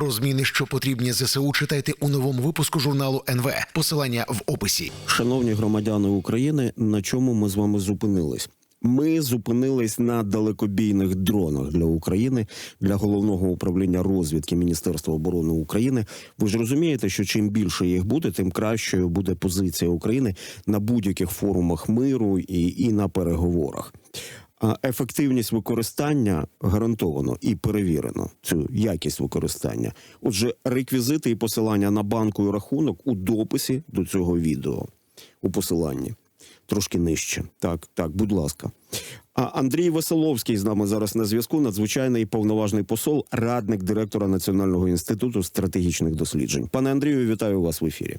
Про зміни, що потрібні ЗСУ, читайте у новому випуску журналу НВ. Посилання в описі. Шановні громадяни України, на чому ми з вами зупинились? Ми зупинились на далекобійних дронах для України для головного управління розвідки Міністерства оборони України. Ви ж розумієте, що чим більше їх буде, тим кращою буде позиція України на будь-яких форумах миру і, і на переговорах. Ефективність використання гарантовано і перевірено цю якість використання. Отже, реквізити і посилання на банку і рахунок у дописі до цього відео у посиланні. Трошки нижче. Так, так, будь ласка. А Андрій Веселовський з нами зараз на зв'язку. Надзвичайний повноважний посол, радник директора Національного інституту стратегічних досліджень. Пане Андрію, вітаю вас в ефірі.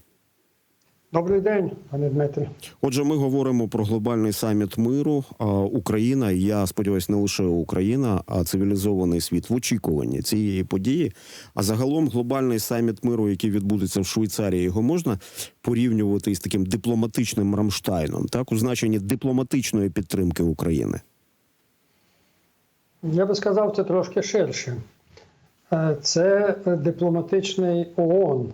Добрий день, пане Дмитре. Отже, ми говоримо про глобальний саміт миру. Україна, я сподіваюся, не лише Україна, а цивілізований світ в очікуванні цієї події. А загалом глобальний саміт миру, який відбудеться в Швейцарії, його можна порівнювати із таким дипломатичним Рамштайном, так у значенні дипломатичної підтримки України. Я би сказав це трошки ширше. Е, Це дипломатичний ООН.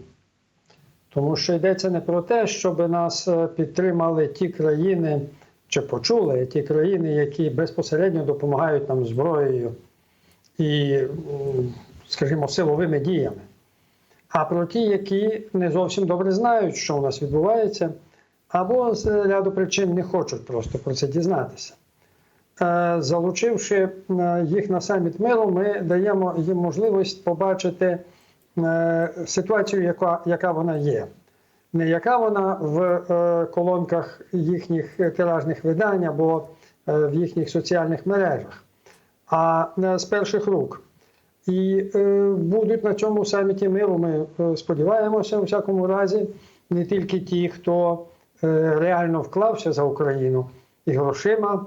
Тому що йдеться не про те, щоб нас е, підтримали ті країни, чи почули ті країни, які безпосередньо допомагають нам зброєю і, скажімо, силовими діями. А про ті, які не зовсім добре знають, що у нас відбувається, або з ряду причин не хочуть просто про це дізнатися. Е, Залучивши е, їх на саміт миру, ми даємо їм можливість побачити ситуацію, яка, яка вона є. Не яка вона в е, колонках їхніх тиражних видань або е, в їхніх соціальних мережах, а е, з перших рук. І е, будуть на цьому саміті миру, ми е, сподіваємося, у всякому разі, не тільки ті, хто е, реально вклався за Україну і грошима,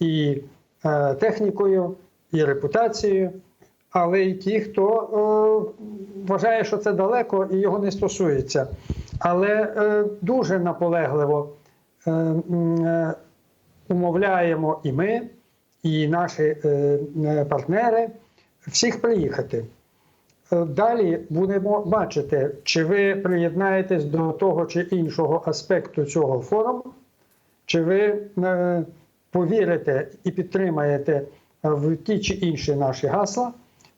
і е, технікою, і репутацією, але й ті, хто е, вважає, що це далеко і його не стосується. Але е, дуже наполегливо е, умовляємо і ми, і наші партнери всіх приїхати. Далі будемо бачити, чи ви приєднаєтесь до того чи іншого аспекту цього форуму, чи ви повірите і підтримаєте в ті чи інші наші гасла,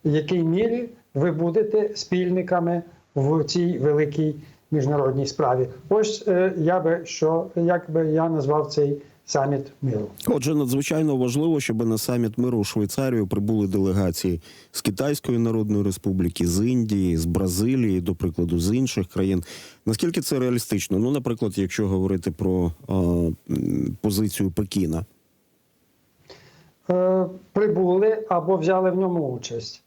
в якій мірі ви будете спільниками в цій великій міжнародній справі. Ось е, я би що як би я назвав цей саміт миру. Отже, надзвичайно важливо, щоб на саміт миру у Швейцарію прибули делегації з Китайської Народної Республіки, з Індії, з Бразилії, до прикладу, з інших країн. Наскільки це реалістично? Ну, наприклад, якщо говорити про м, позицію Пекіна. Е, прибули або взяли в ньому участь.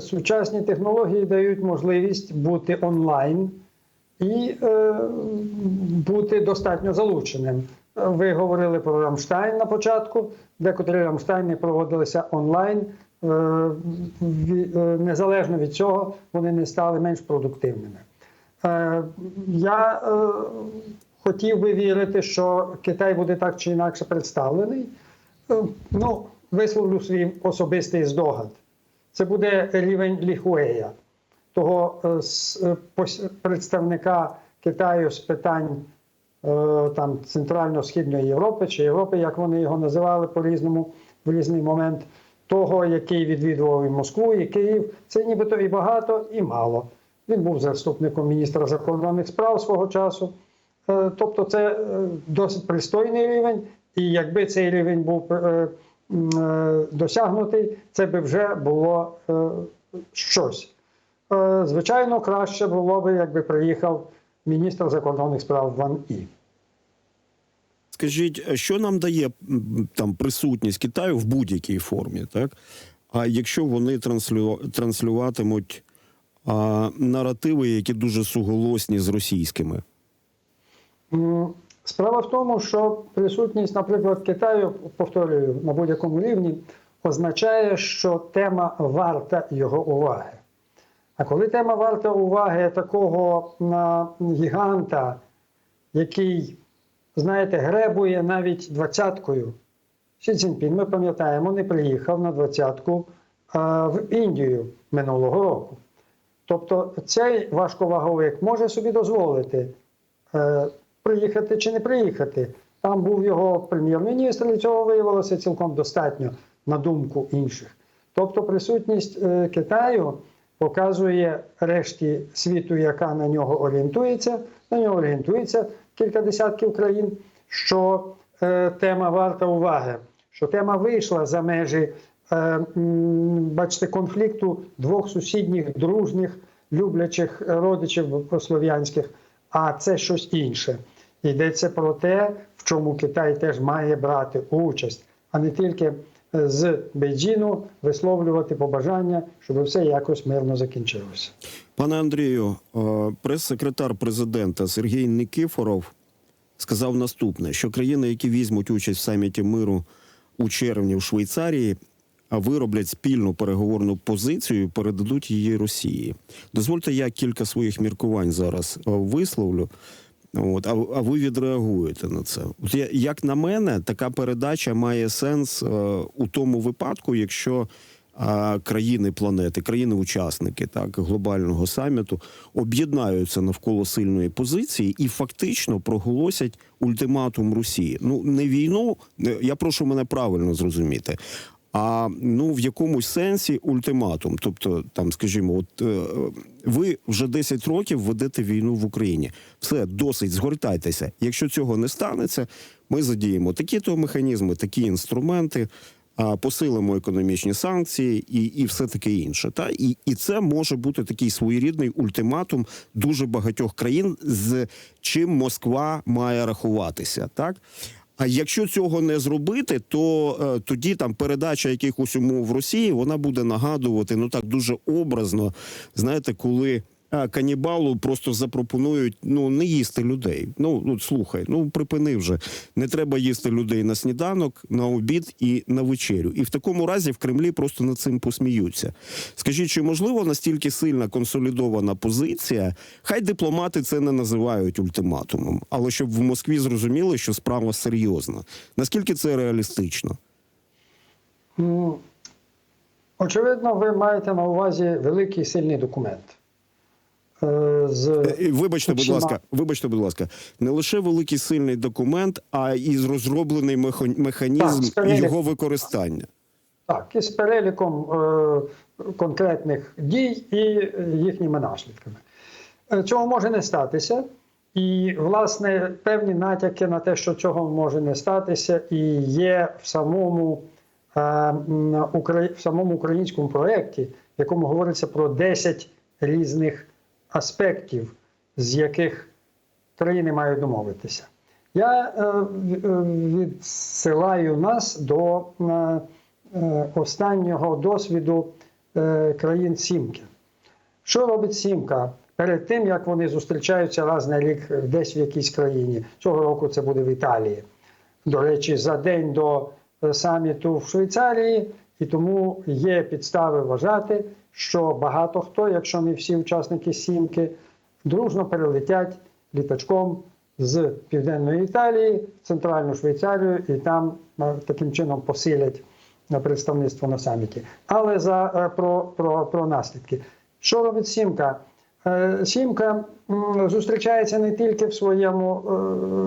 Сучасні технології дають можливість бути онлайн і е, бути достатньо залученим. Ви говорили про Рамштайн на початку, декотрі Рамштайни проводилися онлайн. Е, е, Незалежно від цього, вони не стали менш продуктивними. Е, Я хотів би вірити, що Китай буде так чи інакше представлений. Ну, висловлю свій особистий здогад. Це буде рівень Ліхуея, того е, е, представника Китаю з питань е, там, Центрально-Східної Європи чи Європи, як вони його називали по-різному в різний момент, того, який відвідував і Москву, і Київ. Це нібито і багато, і мало. Він був заступником міністра закордонних справ свого часу. Тобто це досить пристойний рівень, і якби цей рівень був досягнутий, це би вже було е, щось. Е, Звичайно, краще було б, якби приїхав міністр закордонних справ Ван І. Скажіть, що нам дає там присутність Китаю в будь-якій формі, так? А якщо вони транслю... транслюватимуть а, наративи, які дуже суголосні з російськими? Справа в тому, що присутність, наприклад, Китаю, повторюю, на будь-якому рівні, означає, що тема варта його уваги. А коли тема варта уваги такого гіганта, який, знаєте, гребує навіть двадцяткою, Сі Цзіньпін, ми пам'ятаємо, не приїхав на двадцятку в Індію минулого року. Тобто цей важковаговик може собі дозволити е, приїхати чи не приїхати. Там був його прем'єр-міністр, і цього виявилося цілком достатньо на думку інших. Тобто присутність е, Китаю показує решті світу, яка на нього орієнтується, на нього орієнтується кілька десятків країн, що е, тема варта уваги, що тема вийшла за межі, е, бачите, конфлікту двох сусідніх, дружніх, люблячих родичів слов'янських, а це щось інше. Йдеться про те, в чому Китай теж має брати участь, а не тільки е, з Бейджіну висловлювати побажання, щоб все якось мирно закінчилося. Пане Андрію, е, прес-секретар президента Сергій Никифоров сказав наступне: що країни, які візьмуть участь в саміті миру у червні в Швейцарії, а вироблять спільну переговорну позицію, передадуть її Росії. Дозвольте, я кілька своїх міркувань зараз е, висловлю. От, а, а ви відреагуєте на це. От як на мене, така передача має сенс е, у тому випадку, якщо а, країни планети, країни-учасники так глобального саміту об'єднаються навколо сильної позиції і фактично проголосять ультиматум Росії. Ну не війну, я прошу мене правильно зрозуміти. А ну в якомусь сенсі ультиматум. Тобто, там, скажімо, от е, ви вже 10 років ведете війну в Україні. Все досить згортайтеся. Якщо цього не станеться, ми задіємо такі то механізми, такі інструменти, посилимо економічні санкції і, і все таке інше. Та і, і це може бути такий своєрідний ультиматум дуже багатьох країн, з чим Москва має рахуватися, так. А якщо цього не зробити, то е, тоді там передача якихось умов в Росії вона буде нагадувати ну так дуже образно. Знаєте, коли канібалу просто запропонують ну не їсти людей. Ну от слухай, ну припини вже. Не треба їсти людей на сніданок, на обід і на вечерю. І в такому разі в Кремлі просто над цим посміються. Скажіть, чи можливо настільки сильна консолідована позиція? Хай дипломати це не називають ультиматумом, але щоб в Москві зрозуміли, що справа серйозна. Наскільки це реалістично? М, Очевидно, ви маєте на увазі великий сильний документ. Е, З Е, Вибачте, будь ласка, вибачте, будь ласка, не лише великий сильний документ, а і розроблений механізм Так, його використання. Так, із переліком е, конкретних дій і їхніми наслідками. Е, Цього може не статися. І, власне, певні натяки на те, що цього може не статися, і є в самому, е, в самому українському проєкті, в якому говориться про 10 різних аспектів, з яких країни мають домовитися. Я е, е, відсилаю нас до е, останнього досвіду країн Сімки. Що робить Сімка перед тим, як вони зустрічаються раз на рік десь в якійсь країні? Цього року це буде в Італії. До речі, за день до саміту в Швейцарії, і тому є підстави вважати, що багато хто, якщо не всі учасники Сімки, дружно перелетять літачком з південної Італії в центральну Швейцарію і там е, таким чином посилять на представництво на саміті. Але за е, про, про, про наслідки. Що робить Сімка? Е, Сімка зустрічається не тільки в своєму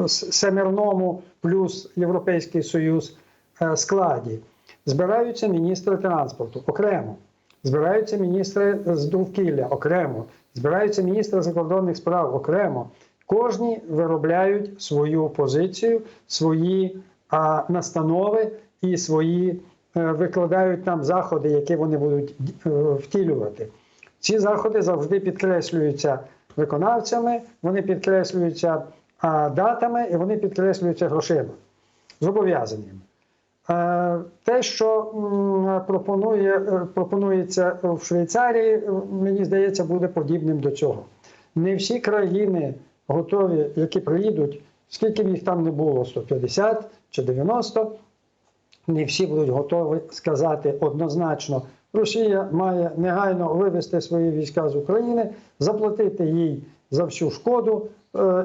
е, семерному плюс Європейський Союз е, складі. Збираються міністри транспорту окремо, збираються міністри з довкілля окремо, збираються міністри закордонних справ окремо. Кожні виробляють свою позицію, свої а, настанови і свої е, викладають там заходи, які вони будуть е, втілювати. Ці заходи завжди підкреслюються виконавцями, вони підкреслюються а, датами і вони підкреслюються грошима, зобов'язаннями. Е, Те, що пропонує, е, пропонується в Швейцарії, е, мені здається, буде подібним до цього. Не всі країни готові, які приїдуть, скільки б їх там не було, 150 чи 90, не всі будуть готові сказати однозначно, Росія має негайно вивести свої війська з України, заплатити їй за всю шкоду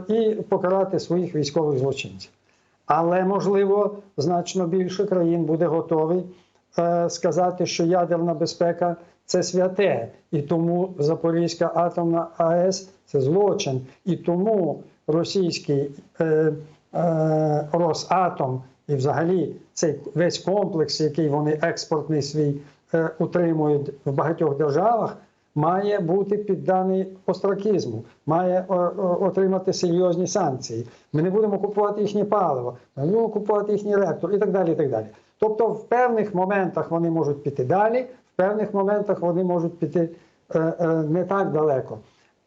і покарати своїх військових злочинців. Але можливо значно більше країн буде готовий е, сказати, що ядерна безпека це святе, і тому Запорізька атомна АЕС це злочин. І тому російський е, е, Росатом і взагалі цей весь комплекс, який вони експортний свій е, утримують в багатьох державах, має бути підданий остракізму, має о, о, отримати серйозні санкції. Ми не будемо купувати їхнє паливо, ми не будемо купувати їхній реактор і так далі. І так далі. Тобто, в певних моментах вони можуть піти далі, в певних моментах вони можуть піти е, е, не так далеко.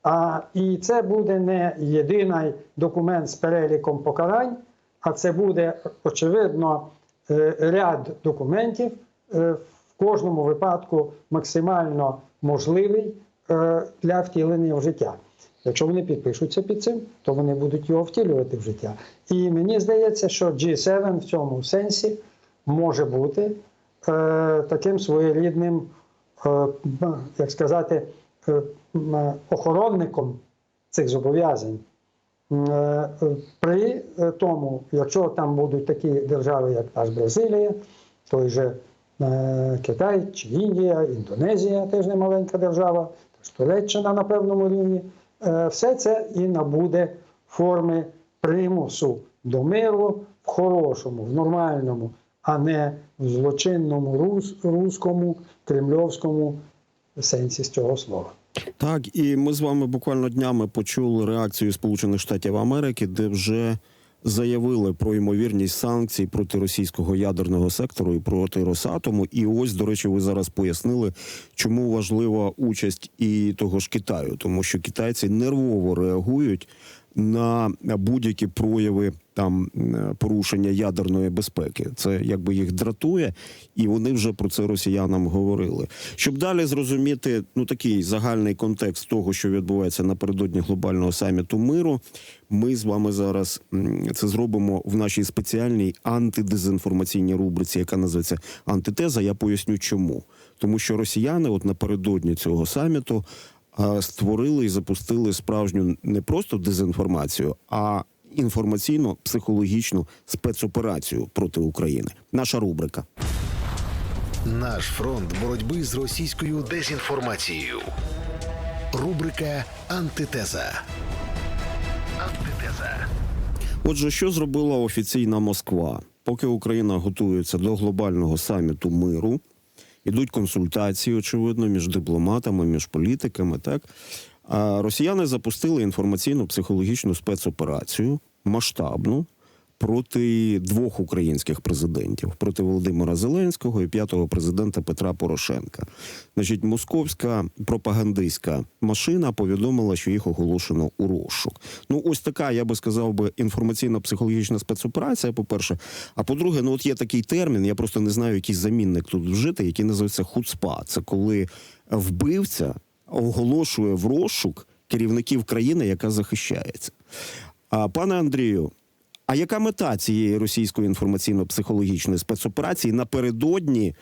А, і це буде не єдиний документ з переліком покарань, а це буде очевидно е, ряд документів е, в кожному випадку максимально можливий е, для втілення в життя. Якщо вони підпишуться під цим, то вони будуть його втілювати в життя. І мені здається, що G7 в цьому сенсі може бути е, таким своєрідним, е, як сказати, е, охоронником цих зобов'язань. Е, При е, тому, якщо там будуть такі держави, як аж Бразилія, той же Китай чи Індія, Індонезія теж не маленька держава, Туреччина на певному рівні, е, все це і набуде форми примусу до миру в хорошому, в нормальному, а не в злочинному рус, руському, кремльовському сенсі з цього слова. Так, і ми з вами буквально днями почули реакцію Сполучених Штатів Америки, де вже заявили про ймовірність санкцій проти російського ядерного сектору і проти Росатому. І ось, до речі, ви зараз пояснили, чому важлива участь і того ж Китаю, тому що китайці нервово реагують на будь-які прояви там е, порушення ядерної безпеки. Це якби їх дратує, і вони вже про це росіянам говорили. Щоб далі зрозуміти ну такий загальний контекст того, що відбувається напередодні глобального саміту миру. Ми з вами зараз це зробимо в нашій спеціальній антидезінформаційній рубриці, яка називається антитеза. Я поясню, чому тому, що росіяни, от напередодні цього саміту, створили і запустили справжню не просто дезінформацію, а інформаційно-психологічну спецоперацію проти України. Наша рубрика. Наш фронт боротьби з російською дезінформацією. Рубрика Антитеза. Антитеза. Отже, що зробила офіційна Москва? Поки Україна готується до глобального саміту миру, ідуть консультації, очевидно, між дипломатами, між політиками. Так а росіяни запустили інформаційно-психологічну спецоперацію масштабну проти двох українських президентів проти Володимира Зеленського і п'ятого президента Петра Порошенка. Значить, московська пропагандистська машина повідомила, що їх оголошено у розшук. Ну, ось така, я би сказав би, інформаційно-психологічна спецоперація. По перше, а по-друге, ну от є такий термін. Я просто не знаю, який замінник тут вжити, який називається хуцпа. Це коли вбивця оголошує в розшук керівників країни, яка захищається. А пане Андрію, а яка мета цієї російської інформаційно-психологічної спецоперації напередодні е,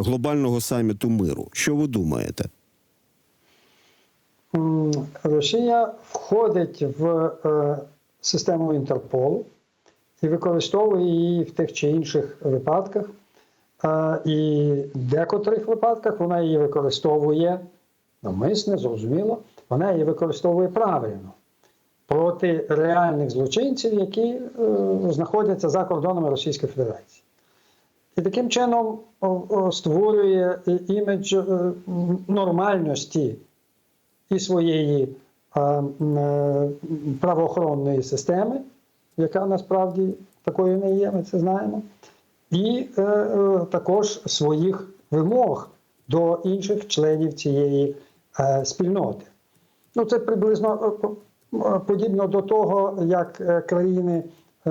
глобального саміту миру? Що ви думаєте? Росія входить в е, систему Інтерполу і використовує її в тих чи інших випадках. Е, і в декотрих випадках вона її використовує навмисне, зрозуміло, вона її використовує правильно проти реальних злочинців, які е, знаходяться за кордонами Російської Федерації. І таким чином створює імідж е, нормальності і своєї е, е, правоохоронної системи, яка насправді такою не є, ми це знаємо, і е, е, також своїх вимог до інших членів цієї е, спільноти. Ну, це приблизно е, е, подібно до того, як е, країни е,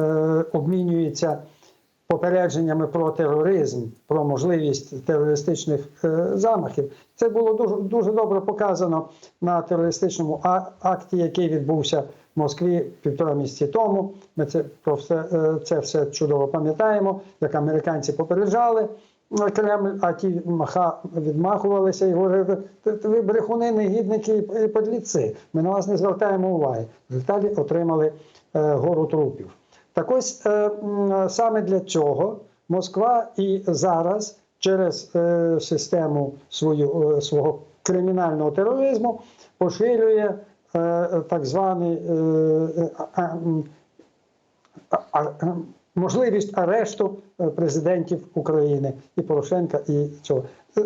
обмінюються попередженнями про тероризм, про можливість терористичних е, замахів. Це було дуже дуже добре показано на терористичному акті, який відбувся в Москві півтора місяці тому. Ми це про все е, це все чудово пам'ятаємо, як американці попереджали. Кремль, а ті маха відмахувалися і говорили, «Ти- ти ви брехуни, негідники і подліці. Ми на вас не звертаємо уваги. В результаті отримали е, гору трупів. Так ось е, саме для цього Москва і зараз через е, систему свою, свого кримінального тероризму поширює так званий можливість арешту е, президентів України і Порошенка, і цього. Е,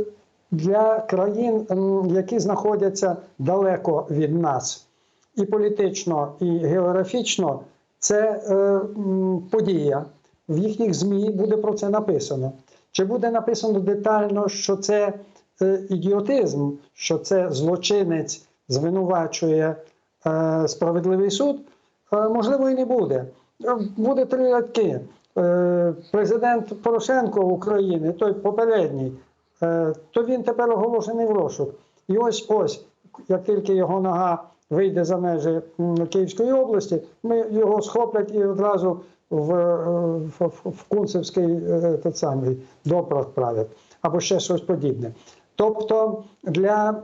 Для країн, які знаходяться далеко від нас, і політично, і географічно, це е, подія. В їхніх ЗМІ буде про це написано. Чи буде написано детально, що це е, ідіотизм, що це злочинець звинувачує е, справедливий суд? Е, можливо, і не буде. Е, Буде три рядки. Е, Президент Порошенко України, той попередній, е, то він тепер оголошений в розшук. І ось ось, як тільки його нога вийде за межі Київської області, ми його схоплять і одразу в, е, в, в- Кунцевський самий допрос правять, або ще щось подібне. Тобто для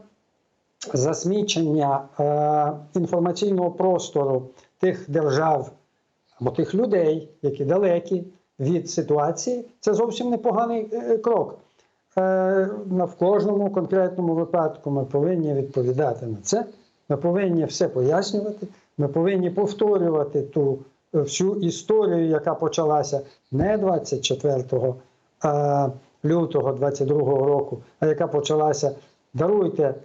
засмічення е, інформаційного простору тих держав або тих людей, які далекі від ситуації, це зовсім непоганий е, крок. Е, в кожному конкретному випадку ми повинні відповідати на це. Ми повинні все пояснювати. Ми повинні повторювати ту е, всю історію, яка почалася не 24 е, лютого 22 року, а яка почалася, даруйте,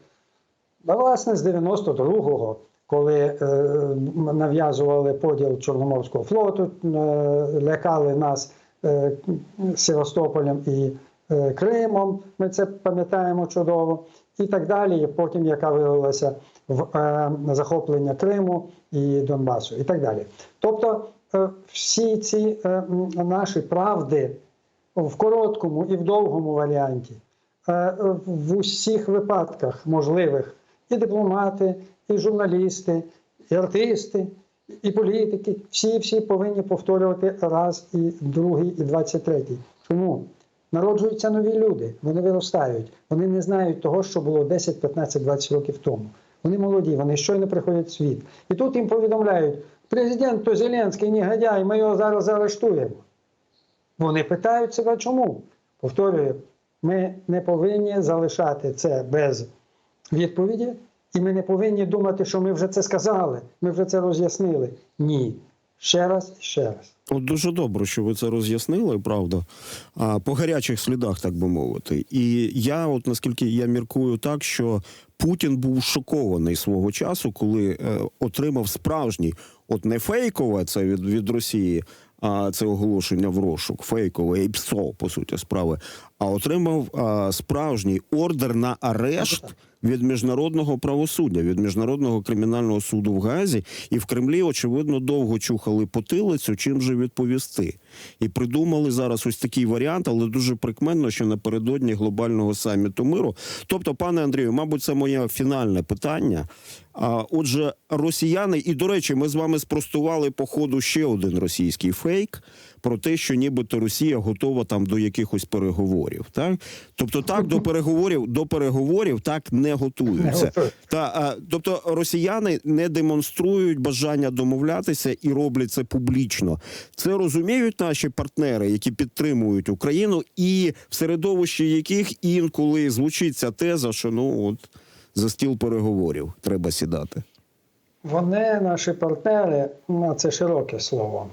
власне, з 92-го, коли е, нав'язували поділ Чорноморського флоту, е, лякали нас е, Севастополем і Кримом, ми це пам'ятаємо чудово, і так далі. І потім, яка вилилася в захоплення Криму і Донбасу, і так далі. Тобто, всі ці наші правди в короткому і в довгому варіанті, в усіх випадках можливих і дипломати, і журналісти, і артисти, і політики, всі всі повинні повторювати раз і другий, і двадцять третій. Чому? Народжуються нові люди, вони виростають, вони не знають того, що було 10, 15, 20 років тому. Вони молоді, вони щойно приходять в світ. І тут їм повідомляють: президент то Зеленський негодяй, ми його зараз заарештуємо. Вони питають себе, чому? Повторюю, ми не повинні залишати це без відповіді, і ми не повинні думати, що ми вже це сказали, ми вже це роз'яснили. Ні. Ще раз і ще раз. От дуже добре, що ви це роз'яснили, правда, а, по гарячих слідах, так би мовити. І я, от наскільки я міркую так, що Путін був шокований свого часу, коли е, отримав справжній, от не фейкове це від, від Росії, а це оголошення в розшук, фейкове і ПСО, по суті, справи, а отримав а, справжній ордер на арешт від міжнародного правосуддя, від міжнародного кримінального суду в Газі, і в Кремлі, очевидно, довго чухали потилицю, чим же відповісти. І придумали зараз ось такий варіант, але дуже прикменно, що напередодні глобального саміту миру. Тобто, пане Андрію, мабуть, це моє фінальне питання. А отже, росіяни, і до речі, ми з вами спростували по ходу ще один російський фейк про те, що нібито Росія готова там до якихось переговорів. Так, тобто, так до переговорів до переговорів так не готуються. Та а, тобто росіяни не демонструють бажання домовлятися і роблять це публічно. Це розуміють наші партнери, які підтримують Україну, і в середовищі яких інколи звучить ця теза, що ну от за стіл переговорів треба сідати. Вони, наші партнери, ну, це широке слово.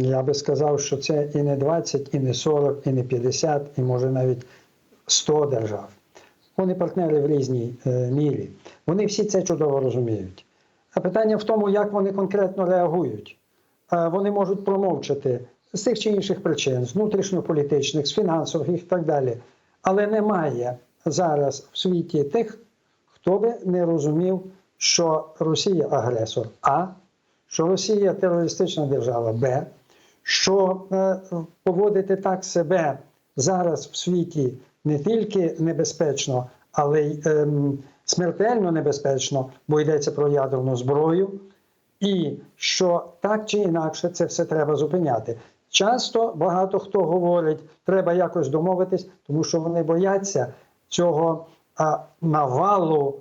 Я би сказав, що це і не 20, і не 40, і не 50, і може навіть 100 держав. Вони партнери в різній е, мірі. Вони всі це чудово розуміють. А питання в тому, як вони конкретно реагують. Е, Вони можуть промовчати з тих чи інших причин, з внутрішньополітичних, з фінансових і так далі. Але немає зараз в світі тих, хто би не розумів, що Росія агресор А, що Росія терористична держава Б, що е, поводити так себе зараз в світі не тільки небезпечно, але й ем, смертельно небезпечно, бо йдеться про ядерну зброю, і що так чи інакше це все треба зупиняти. Часто багато хто говорить, треба якось домовитись, тому що вони бояться цього навалу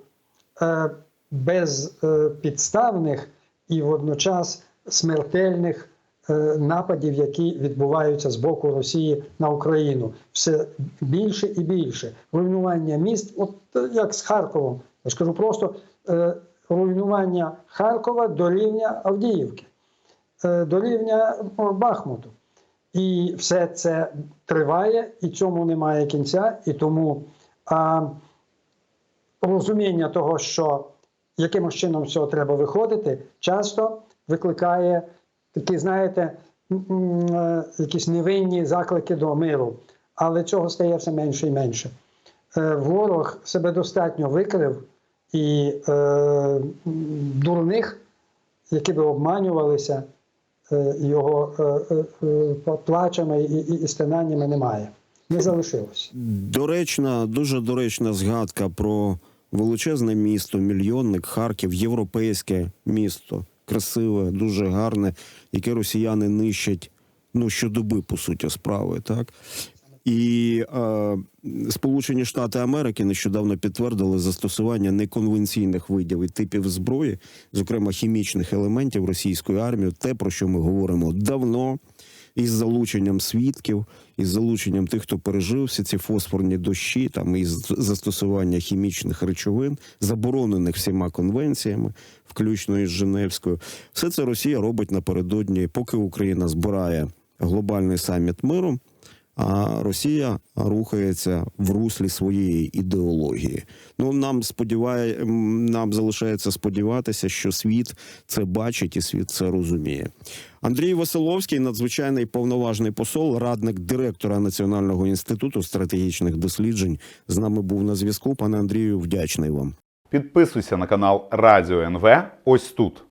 е, безпідставних і водночас смертельних е, нападів, які відбуваються з боку Росії на Україну. Все більше і більше. Руйнування міст, от е, як з Харковом. Я ж кажу просто е, руйнування Харкова до рівня Авдіївки, до рівня Бахмуту. І все це триває, і цьому немає кінця. І тому а, розуміння того, що якимось чином з цього треба виходити, часто викликає такі, знаєте, е, якісь невинні заклики до миру. Але цього стає все менше і менше. Е, Ворог себе достатньо викрив і е, дурних, які би обманювалися, е, його е, е, е, плачами і, і, і стенаннями немає. Не залишилось. Доречна, дуже доречна згадка про величезне місто, мільйонник Харків, європейське місто, красиве, дуже гарне, яке росіяни нищать ну щодоби, по суті, справи, так. І е, Сполучені Штати Америки нещодавно підтвердили застосування неконвенційних видів і типів зброї, зокрема хімічних елементів російської армії, те про що ми говоримо давно, із залученням свідків, із залученням тих, хто пережив всі ці фосфорні дощі, там із застосування хімічних речовин, заборонених всіма конвенціями, включно із Женевською. Все це Росія робить напередодні, поки Україна збирає глобальний саміт миру. А Росія рухається в руслі своєї ідеології. Ну нам сподіває, нам залишається сподіватися, що світ це бачить і світ це розуміє. Андрій Василовський, надзвичайний повноважний посол, радник директора Національного інституту стратегічних досліджень, з нами був на зв'язку. Пане Андрію, вдячний вам. Підписуйся на канал Радіо НВ ось тут.